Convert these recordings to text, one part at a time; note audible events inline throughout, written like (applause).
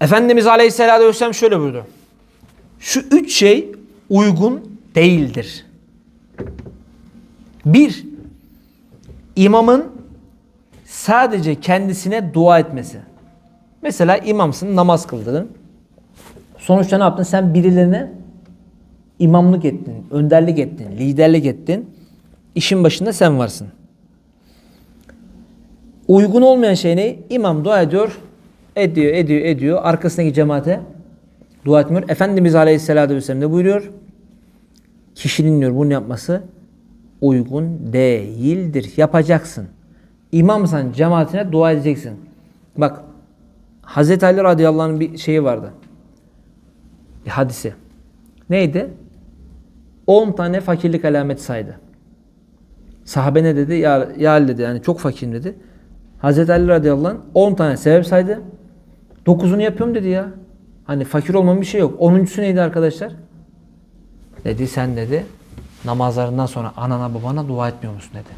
Efendimiz Aleyhisselatü Vesselam şöyle buyurdu. Şu üç şey uygun değildir. Bir, imamın sadece kendisine dua etmesi. Mesela imamsın, namaz kıldın. Sonuçta ne yaptın? Sen birilerine imamlık ettin, önderlik ettin, liderlik ettin. İşin başında sen varsın. Uygun olmayan şey ne? İmam dua ediyor, ediyor, ediyor, ediyor. Arkasındaki cemaate dua etmiyor. Efendimiz Aleyhisselatü Vesselam ne buyuruyor? Kişinin diyor bunu yapması uygun değildir. Yapacaksın. İmamsan cemaatine dua edeceksin. Bak Hazreti Ali radıyallahu anh'ın bir şeyi vardı. Bir hadisi. Neydi? 10 tane fakirlik alameti saydı. Sahabe ne dedi? Ya, ya dedi yani çok fakirim dedi. Hazreti Ali radıyallahu anh 10 tane sebep saydı. 9'unu yapıyorum dedi ya. Hani fakir olmam bir şey yok. 10.sü neydi arkadaşlar? Dedi sen dedi namazlarından sonra anana babana dua etmiyor musun dedi.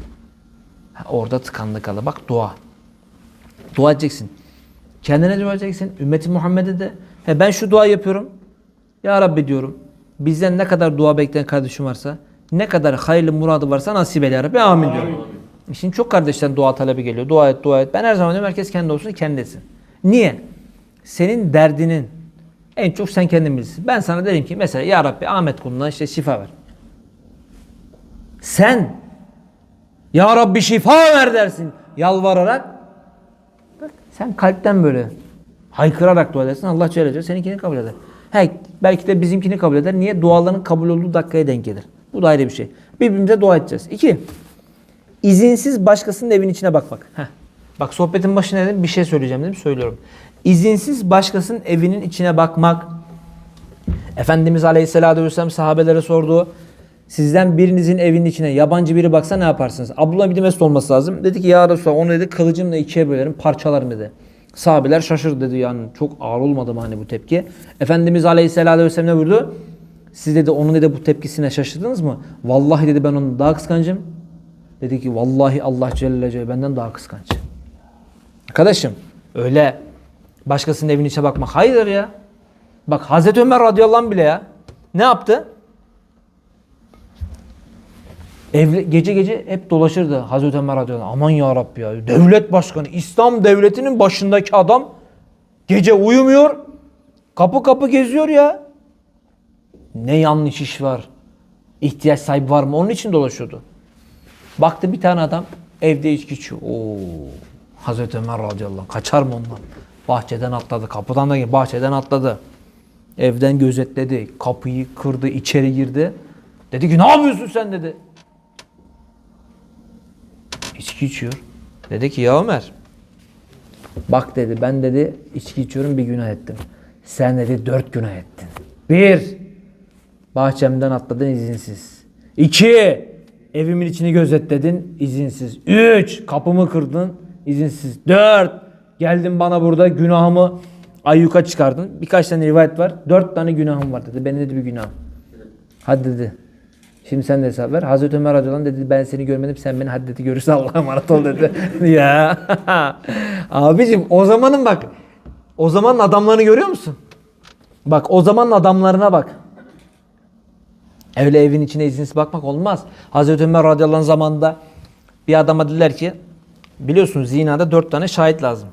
Ha, orada tıkandı kalı. Bak dua. Dua edeceksin. Kendine dua edeceksin. Ümmeti Muhammed'e de. He ben şu dua yapıyorum. Ya Rabbi diyorum. Bizden ne kadar dua bekleyen kardeşim varsa, ne kadar hayırlı muradı varsa nasip eyle ya Rabbi. Amin diyorum. Şimdi çok kardeşten dua talebi geliyor. Dua et, dua et. Ben her zaman diyorum herkes kendi olsun, kendi etsin. Niye? Senin derdinin en çok sen kendin bilirsin. Ben sana derim ki mesela Ya Rabbi Ahmet kuluna işte şifa ver. Sen Ya Rabbi şifa ver dersin yalvararak. Sen kalpten böyle haykırarak dua edersin. Allah Celle seninkini kabul eder. He, belki de bizimkini kabul eder. Niye? Duaların kabul olduğu dakikaya denk gelir. Bu da ayrı bir şey. Birbirimize dua edeceğiz. İki, izinsiz başkasının evin içine bakmak. Heh. Bak sohbetin başına dedim bir şey söyleyeceğim dedim söylüyorum. İzinsiz başkasının evinin içine bakmak. Efendimiz Aleyhisselatü Vesselam sahabelere sordu. Sizden birinizin evinin içine yabancı biri baksa ne yaparsınız? Abdullah bin Mesud olması lazım. Dedi ki ya Resulallah onu dedi kılıcımla ikiye bölerim parçalarım dedi. Sahabeler şaşırdı dedi yani çok ağır olmadı mı hani bu tepki? Efendimiz Aleyhisselatü Vesselam ne buyurdu? Siz dedi onun dedi bu tepkisine şaşırdınız mı? Vallahi dedi ben onun daha kıskancım. Dedi ki vallahi Allah Celle Celle benden daha kıskanç. Arkadaşım öyle başkasının evinin içine bakmak hayır ya. Bak Hazreti Ömer radıyallahu anh bile ya ne yaptı? Evle, gece gece hep dolaşırdı Hazreti Ömer radıyallahu anh. Aman ya Rabbi ya. Devlet başkanı, İslam devletinin başındaki adam gece uyumuyor. Kapı kapı geziyor ya. Ne yanlış iş var. İhtiyaç sahibi var mı? Onun için dolaşıyordu. Baktı bir tane adam evde içki içiyor. Oo. Hazreti Ömer radıyallahu anh. Kaçar mı ondan? Bahçeden atladı. Kapıdan da bahçeden atladı. Evden gözetledi. Kapıyı kırdı. içeri girdi. Dedi ki ne yapıyorsun sen dedi. İçki içiyor. Dedi ki ya Ömer. Bak dedi ben dedi içki içiyorum bir günah ettim. Sen dedi dört günah ettin. Bir. Bahçemden atladın izinsiz. İki. Evimin içini gözetledin izinsiz. Üç. Kapımı kırdın izinsiz. Dört. Geldin bana burada günahımı ayyuka çıkardın. Birkaç tane rivayet var. Dört tane günahım var dedi. Benim dedi bir günahım. Hadi dedi. Şimdi sen de hesap ver. Hazreti Ömer radıyallahu dedi ben seni görmedim sen beni hadi dedi görürse Allah'a emanet ol dedi. (laughs) ya (laughs) abicim o zamanın bak o zamanın adamlarını görüyor musun? Bak o zamanın adamlarına bak. Öyle evin içine izinsiz bakmak olmaz. Hazreti Ömer radıyallahu zamanında bir adama dediler ki biliyorsunuz zinada dört tane şahit lazım.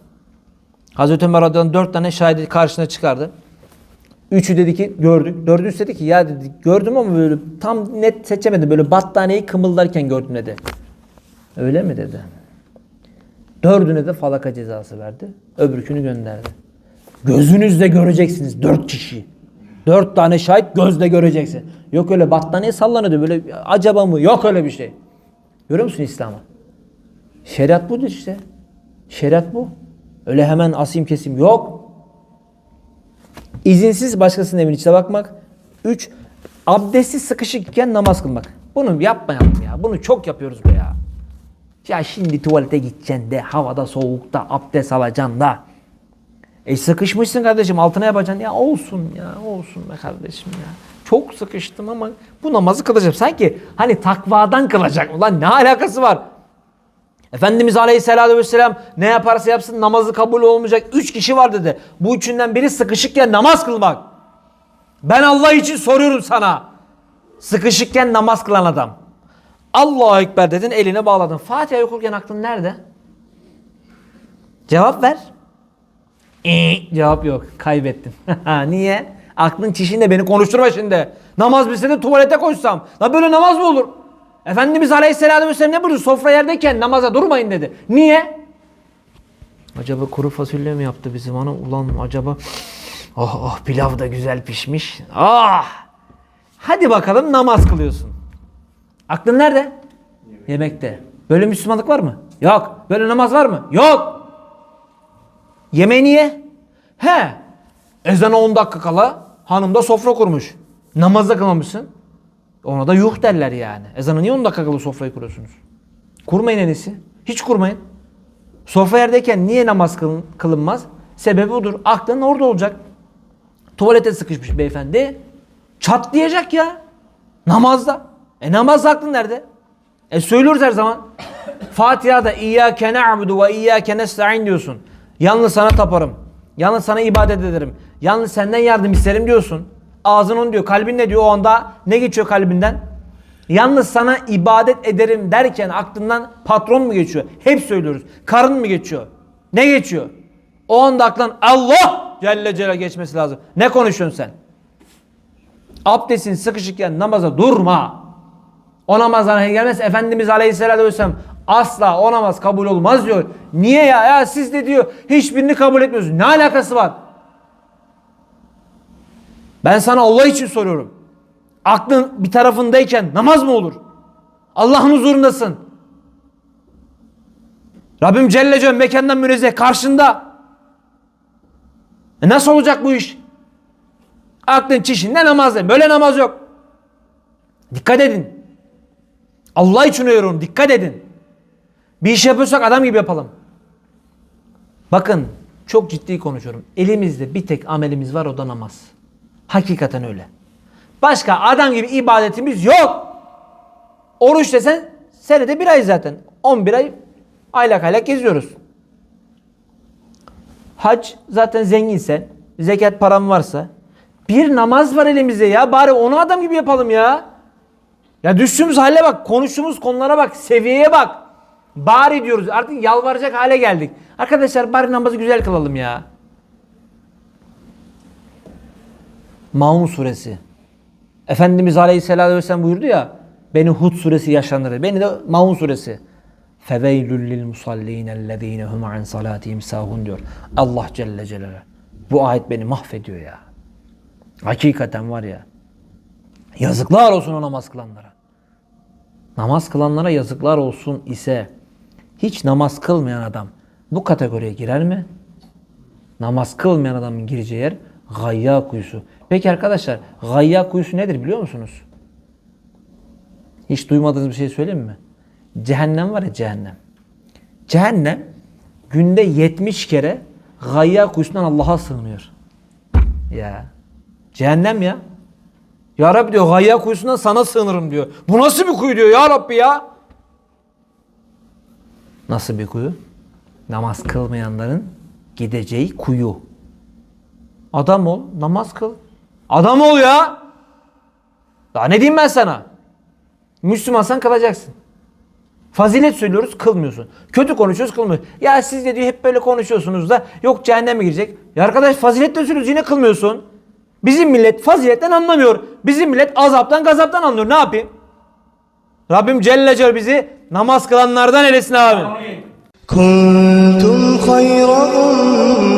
Hazreti Ömer radıyallahu dört tane şahidi karşısına çıkardı. Üçü dedi ki gördük. Dördüncüsü dedi ki ya dedi gördüm ama böyle tam net seçemedim. Böyle battaniyeyi kımıldarken gördüm dedi. Öyle mi dedi. Dördüne de falaka cezası verdi. Öbürkünü gönderdi. Gözünüzle göreceksiniz dört kişi. Dört tane şahit gözle göreceksin. Yok öyle battaniye sallanıyordu böyle acaba mı? Yok öyle bir şey. Görüyor musun İslam'ı? Şeriat budur işte. Şeriat bu. Öyle hemen asim kesim yok. İzinsiz başkasının evinin içine bakmak. Üç, abdestsiz sıkışık iken namaz kılmak. Bunu yapmayalım ya. Bunu çok yapıyoruz be ya. Ya şimdi tuvalete gideceksin de havada soğukta abdest alacaksın da. E sıkışmışsın kardeşim altına yapacaksın. Ya olsun ya olsun be kardeşim ya. Çok sıkıştım ama bu namazı kılacağım. Sanki hani takvadan kılacak. Ulan ne alakası var? Efendimiz Aleyhisselatü Vesselam ne yaparsa yapsın namazı kabul olmayacak. Üç kişi var dedi. Bu üçünden biri sıkışıkken namaz kılmak. Ben Allah için soruyorum sana. Sıkışıkken namaz kılan adam. Allahu Ekber dedin eline bağladın. Fatiha okurken aklın nerede? Cevap ver. Ee, cevap yok. Kaybettin. (laughs) Niye? Aklın çişinde beni konuşturma şimdi. Namaz bilse de tuvalete koşsam. La böyle namaz mı olur? Efendimiz Aleyhisselatü Vesselam ne buyurdu? Sofra yerdeyken namaza durmayın dedi. Niye? Acaba kuru fasulye mi yaptı bizim ana? Ulan acaba... Oh oh pilav da güzel pişmiş. Ah! Hadi bakalım namaz kılıyorsun. Aklın nerede? Yemekte. Böyle Müslümanlık var mı? Yok. Böyle namaz var mı? Yok. Yemeği niye? He. Ezana 10 dakika kala hanım da sofra kurmuş. Namazda kılmamışsın. Ona da yuh derler yani. Ezana niye 10 dakika kala sofrayı kuruyorsunuz? Kurmayın en iyisi. Hiç kurmayın. Sofra yerdeyken niye namaz kılın- kılınmaz? Sebebi budur. Aklın orada olacak. Tuvalete sıkışmış beyefendi. Çatlayacak ya. Namazda. E namaz aklın nerede? E söylüyoruz her zaman. (coughs) Fatiha'da İyyâke na'budu ve İyyâke nesta'in diyorsun. Yalnız sana taparım. Yalnız sana ibadet ederim. Yalnız senden yardım isterim diyorsun. Ağzın onu diyor. Kalbin ne diyor o anda? Ne geçiyor kalbinden? Yalnız sana ibadet ederim derken aklından patron mu geçiyor? Hep söylüyoruz. Karın mı geçiyor? Ne geçiyor? O anda aklın Allah Celle Celle geçmesi lazım. Ne konuşuyorsun sen? Abdestin sıkışıkken namaza durma. O namazdan gelmez. Efendimiz Aleyhisselatü Vesselam asla o namaz kabul olmaz diyor. Niye ya? Ya siz de diyor hiçbirini kabul etmiyorsunuz. Ne alakası var? Ben sana Allah için soruyorum. Aklın bir tarafındayken namaz mı olur? Allah'ın huzurundasın. Rabbim Celle Celle mekandan münezzeh karşında. E nasıl olacak bu iş? Aklın çişinde namaz değil. Böyle namaz yok. Dikkat edin. Allah için uyarıyorum. Dikkat edin. Bir iş yapıyorsak adam gibi yapalım. Bakın çok ciddi konuşuyorum. Elimizde bir tek amelimiz var o da namaz. Hakikaten öyle. Başka adam gibi ibadetimiz yok. Oruç desen senede bir ay zaten. 11 ay aylak aylak geziyoruz. Hac zaten zenginsen, zekat param varsa bir namaz var elimizde ya bari onu adam gibi yapalım ya. Ya düştüğümüz hale bak, konuştuğumuz konulara bak, seviyeye bak. Bari diyoruz artık yalvaracak hale geldik. Arkadaşlar bari namazı güzel kılalım ya. Maun suresi. Efendimiz Aleyhisselatü Vesselam buyurdu ya beni Hud suresi yaşlandırdı. Beni de Maun suresi. Feveylül lil musallin ellezine hum an salatihim sahun diyor. Allah Celle Celaluhu. Bu ayet beni mahvediyor ya. Hakikaten var ya. Yazıklar olsun o namaz kılanlara. Namaz kılanlara yazıklar olsun ise hiç namaz kılmayan adam bu kategoriye girer mi? Namaz kılmayan adamın gireceği yer gayya kuyusu. Peki arkadaşlar gayya kuyusu nedir biliyor musunuz? Hiç duymadığınız bir şey söyleyeyim mi? Cehennem var ya cehennem. Cehennem günde 70 kere gayya kuyusundan Allah'a sığınıyor. Ya. Cehennem ya. Ya Rabbi diyor gayya kuyusundan sana sığınırım diyor. Bu nasıl bir kuyu diyor ya Rabbi ya. Nasıl bir kuyu? Namaz kılmayanların gideceği kuyu. Adam ol, namaz kıl. Adam ol ya. Daha ne diyeyim ben sana? Müslümansan kalacaksın. Fazilet söylüyoruz kılmıyorsun. Kötü konuşuyoruz kılmıyorsun. Ya siz de diyor hep böyle konuşuyorsunuz da yok cehenneme girecek. Ya arkadaş fazilet söylüyoruz yine kılmıyorsun. Bizim millet faziletten anlamıyor. Bizim millet azaptan gazaptan anlıyor. Ne yapayım? Rabbim Celle Celle bizi namaz kılanlardan eylesin abi. Kuntum hayra